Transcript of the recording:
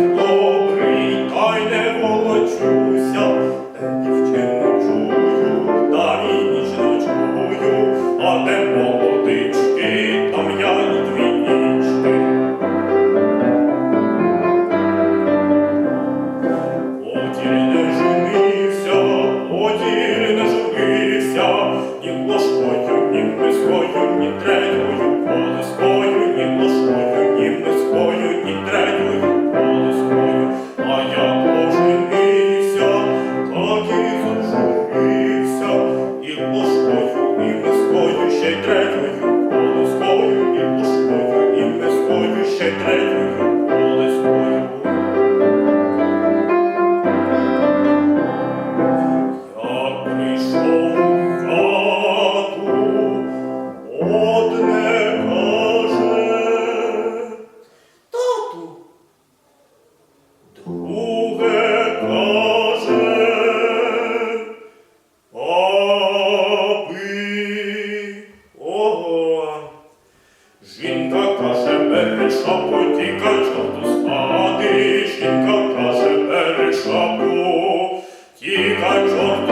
добрий, та й не волочуся, де чую, та й чую, а де молодички, там я ні дві нічки. Оділь не женився, оділь не женився, ні ложкою, ні близькою, ні третьою. одне. Тату. Друге каже. Аби. Ого. Жінка каже, бери шапку, тікай, чорту спати. Жінка каже, бери шапку, тікай, чорту